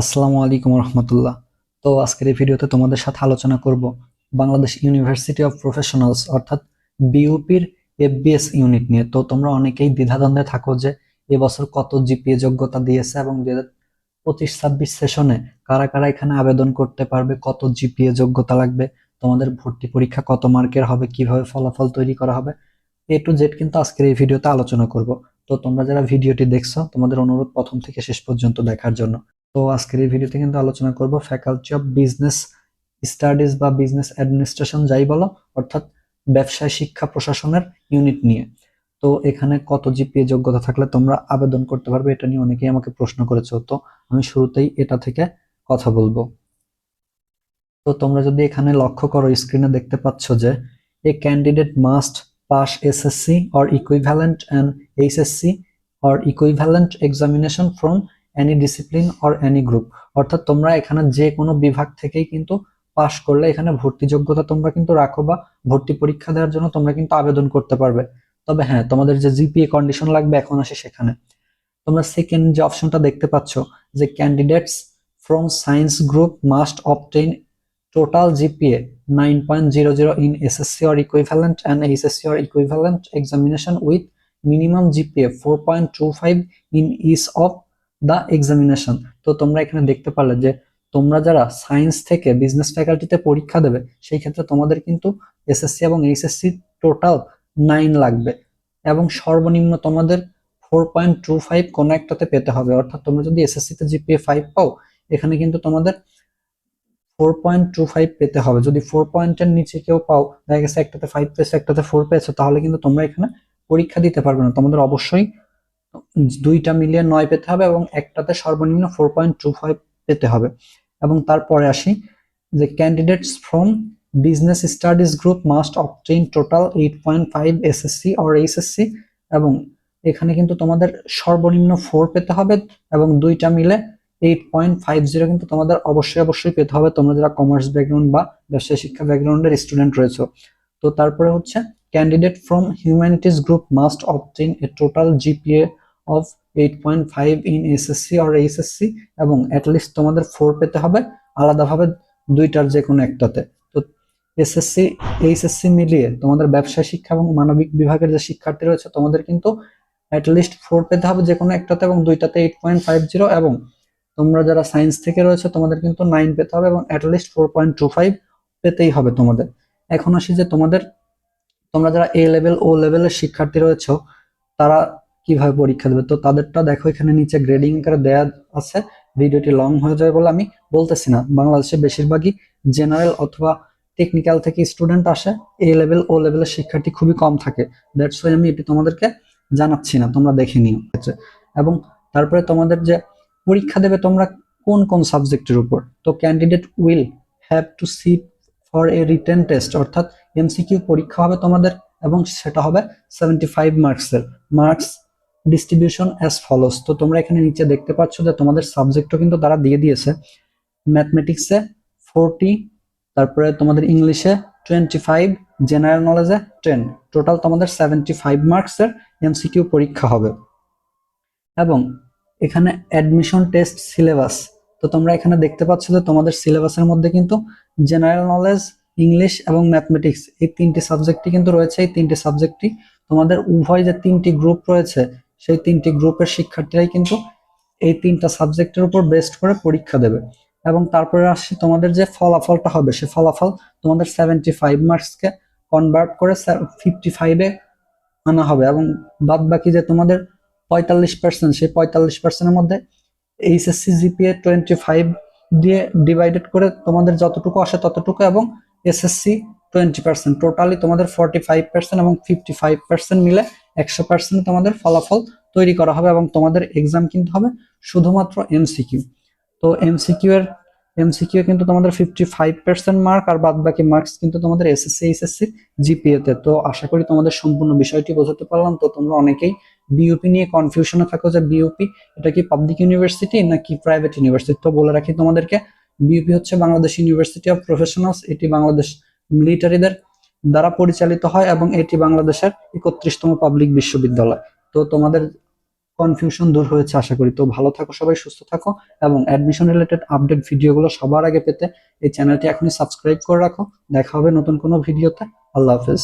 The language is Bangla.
আসসালামু আলাইকুম রহমতুল্লাহ। তো আজকের এই ভিডিওতে তোমাদের সাথে আলোচনা করব বাংলাদেশ ইউনিভার্সিটি অফ প্রফেশনালস অর্থাৎ বিউপির এফবিএস ইউনিট নিয়ে। তো তোমরা অনেকেই দ্বিধাদ্বন্দ্বে থাকো যে এবছর কত জিপিএ যোগ্যতা দিয়েছে এবং দুই হাজার পঁচিশ ছাব্বিশ সেশনে কারা কারা এখানে আবেদন করতে পারবে, কত জিপিএ যোগ্যতা লাগবে, তোমাদের ভর্তি পরীক্ষা কত মার্কের হবে, কীভাবে ফলাফল তৈরি করা হবে, এ টু জেড কিন্তু আজকের এই ভিডিওতে আলোচনা করব। তো তোমরা যারা ভিডিওটি দেখছ, তোমাদের অনুরোধ প্রথম থেকে শেষ পর্যন্ত দেখার জন্য। তো আজকের এই ভিডিওতে কিন্তু আলোচনা করব ফ্যাকাল্টি অফ বিজনেস স্টাডিজ বা বিজনেস অ্যাডমিনিস্ট্রেশন যাই বলো, অর্থাৎ ব্যবসায় শিক্ষা প্রশাসনের ইউনিট নিয়ে। তো এখানে কত জিপিএ যোগ্যতা থাকলে তোমরা আবেদন করতে পারবে, এটা নিয়ে অনেকেই আমাকে প্রশ্ন করেছ। তো আমি শুরুতেই এটা থেকে কথা বলব। তো তোমরা যদি এখানে লক্ষ্য করো স্ক্রিনে দেখতে পাচ্ছ যে a candidate must pass SSC or equivalent and HSC or equivalent examination from any discipline or any group অর্থাৎ তোমরা এখানে যে কোনো বিভাগ থেকেই কিন্তু পাশ করলে এখানে ভর্তি যোগ্যতা তোমরা কিন্তু রাখো বা ভর্তি পরীক্ষা দেওয়ার জন্য তোমরা কিন্তু আবেদন করতে পারবে। তবে হ্যাঁ তোমাদের যে জিপিএ কন্ডিশন লাগবে এখন আসে সেখানে। তোমরা সেকেন্ড যে অপশনটা দেখতে পাচ্ছ যে candidates from science group must obtain total GPA nine point zero zero in SSC or equivalent and HSC or equivalent examination with minimum GPA four the examination তো তোমরা এখানে দেখতে পারলে যে তোমরা যারা সায়েন্স থেকে বিজনেস ফ্যাকাল্টিতে পরীক্ষা দেবে, সেই ক্ষেত্রে তোমাদের কিন্তু এসএসসি এবং এইচএসসি টোটাল নাইন লাগবে। এবং সর্বনিম্ন তোমাদের ফোর পয়েন্ট টু ফাইভ কোনো একটাতে পেতে হবে। অর্থাৎ তোমরা যদি এসএসসিতে জিপিএ ফাইভ পাও, এখানে কিন্তু তোমাদের ফোর পয়েন্ট টু ফাইভ পেতে হবে। যদি ফোর পয়েন্টের নিচে কেউ পাও, দেখা গেছে একটাতে ফাইভ পেয়েছ, একটাতে ফোর পেয়েছ, তাহলে কিন্তু তোমরা এখানে পরীক্ষা দিতে পারবে না। তোমাদের অবশ্যই দুইটা মিলিয়ে নয় পেতে হবে এবং একটাতে সর্বনিম্ন ফোর পয়েন্ট টু ফাইভ পেতে হবে। এবং তারপরে আসি যে candidates from business studies group must obtain total eight point five SSC or HSC এবং এখানে কিন্তু তোমাদের সর্বনিম্ন ফোর পেতে হবে এবং দুইটা মিলে এইট পয়েন্ট ফাইভ জিরো কিন্তু তোমাদের অবশ্যই অবশ্যই পেতে হবে। তোমরা যারা কমার্স ব্যাকগ্রাউন্ড বা ব্যবসায় শিক্ষা ব্যাকগ্রাউন্ডের স্টুডেন্ট রয়েছে। তো তারপরে হচ্ছে candidate from humanities group must obtain a total GPA of eight point five in SSC or HSC এবং অ্যাটলিস্ট তোমাদের ফোর পেতে হবে। আলাদাভাবে দুইটার যে কোনো একটাতে। তো এসএসসি এইচএসসি মিলিয়ে তোমাদের ব্যবসায় শিক্ষা এবং মানবিক বিভাগের যে শিক্ষার্থী রয়েছে, তোমাদের কিন্তু অ্যাটলিস্ট ফোর পেতে হবে যে কোনো একটাতে এবং দুইটাতে এইট পয়েন্ট ফাইভ জিরো এবং তোমরা যারা সায়েন্স থেকে রয়েছে, তোমাদের কিন্তু নাইন পেতে হবে এবং at least four point two five পেতেই হবে তোমাদের। এখন আসি যে তোমাদের, তোমরা যারা এ লেভেল ও লেভেলের শিক্ষার্থী রয়েছে, তারা কীভাবে পরীক্ষা দেবে? তো তাদেরটা দেখো এখানে নিচে গ্রেডিং করে দেয়া আছে। ভিডিওটি লং হয়ে যাবে বলে আমি বলতেছি না। বাংলাদেশে বেশিরভাগই জেনারেল অথবা টেকনিক্যাল থেকে স্টুডেন্ট আসে। এ লেভেল ও লেভেলের শিক্ষার্থী খুবই কম থাকে। দ্যাটস ওয়াই আমি এটি তোমাদেরকে জানাচ্ছি না। তোমরা দেখে নিও। এবং তারপরে তোমাদের যে পরীক্ষা দেবে তোমরা কোন কোন সাবজেক্টের উপর? তো candidate will have to sit for a written test অর্থাৎ এমসিকিউ পরীক্ষা হবে তোমাদের, এবং সেটা হবে সেভেন্টি ফাইভ মার্কসের মার্কস ডিস্ট্রিবিউশন অ্যাজ ফলোস তো তোমরা এখানে নিচে দেখতে পাচ্ছ যে তোমাদের সাবজেক্টও কিন্তু তারা দিয়ে দিয়েছে। ম্যাথমেটিক্সে ফোরটি তারপরে তোমাদের ইংলিশে টোয়েন্টি ফাইভ জেনারেল নলেজে টেন টোটাল তোমাদের সেভেন্টি ফাইভ মার্কসের এমসিকিউ পরীক্ষা হবে। এবং এখানে অ্যাডমিশন টেস্ট সিলেবাস তো তোমরা এখানে দেখতে পাচ্ছ যে তোমাদের সিলেবাসের মধ্যে কিন্তু জেনারেল নলেজ ইংলিশ এবং ম্যাথমেটিক্স এই তিনটি সাবজেক্টই কিন্তু রয়েছে। এই তিনটি সাবজেক্টই তোমাদের উভয় যে তিনটি গ্রুপ রয়েছে সেই তিনটি গ্রুপের শিক্ষার্থীরাই কিন্তু এই তিনটা সাবজেক্টের উপর বেস্ট করে পরীক্ষা দেবে। এবং তারপরে আসছি তোমাদের যে ফলাফলটা হবে, সে ফলাফল তোমাদের সেভেন্টি ফাইভ মার্কসকে কনভার্ট করে ফিফটি ফাইভে আনা হবে। এবং বাদ বাকি যে তোমাদের পঁয়তাল্লিশ পার্সেন্ট সেই পঁয়তাল্লিশ পার্সেন্টের মধ্যে এইচএসসি, জিপিএ টোয়েন্টি ফাইভ দিয়ে ডিভাইডেড করে তোমাদের যতটুকু আসে ততটুকু এবং এসএসসি টোয়েন্টি পার্সেন্ট টোটালি তোমাদের ফর্টি ফাইভ পার্সেন্ট এবং ফিফটি ফাইভ পার্সেন্ট মিলে একশো পার্সেন্ট তোমাদের ফলাফল তৈরি করা হবে এবং তোমাদের এক্সাম কিন্তু হবে শুধুমাত্র এমসিকিউ তো এমসিকিউ এর এমসিকিউ কিন্তু তোমাদের ফিফটি ফাইভ পার্সেন্ট মার্ক আর বাদ বাকি মার্কস কিন্তু তোমাদের এসএসসি এইচএসসি জিপিএতে তো। আশা করি তোমাদের সম্পূর্ণ বিষয়টি বোঝাতে পারলাম। তো তোমরা অনেকেই বিউপি নিয়ে কনফিউশনে থাকো যে বিউপি এটা কি পাবলিক ইউনিভার্সিটি নাকি প্রাইভেট ইউনিভার্সিটি তো বলে রাখি তোমাদেরকে বিউপি হচ্ছে বাংলাদেশ ইউনিভার্সিটি অফ প্রফেশনালস এটি বাংলাদেশ মিলিটারিদের দ্বারা পরিচালিত হয় এবং এটি বাংলাদেশের একত্রিশতম পাবলিক বিশ্ববিদ্যালয়। তো তোমাদের কনফিউশন দূর হয়েছে, আশা করি। তো ভালো থাকো সবাই, সুস্থ থাকো এবং অ্যাডমিশন রিলেটেড আপডেট ভিডিওগুলো সবার আগে পেতে এই চ্যানেলটি এখনই সাবস্ক্রাইব করে রাখো। দেখা হবে নতুন কোনো ভিডিওতে। আল্লাহ হাফেজ।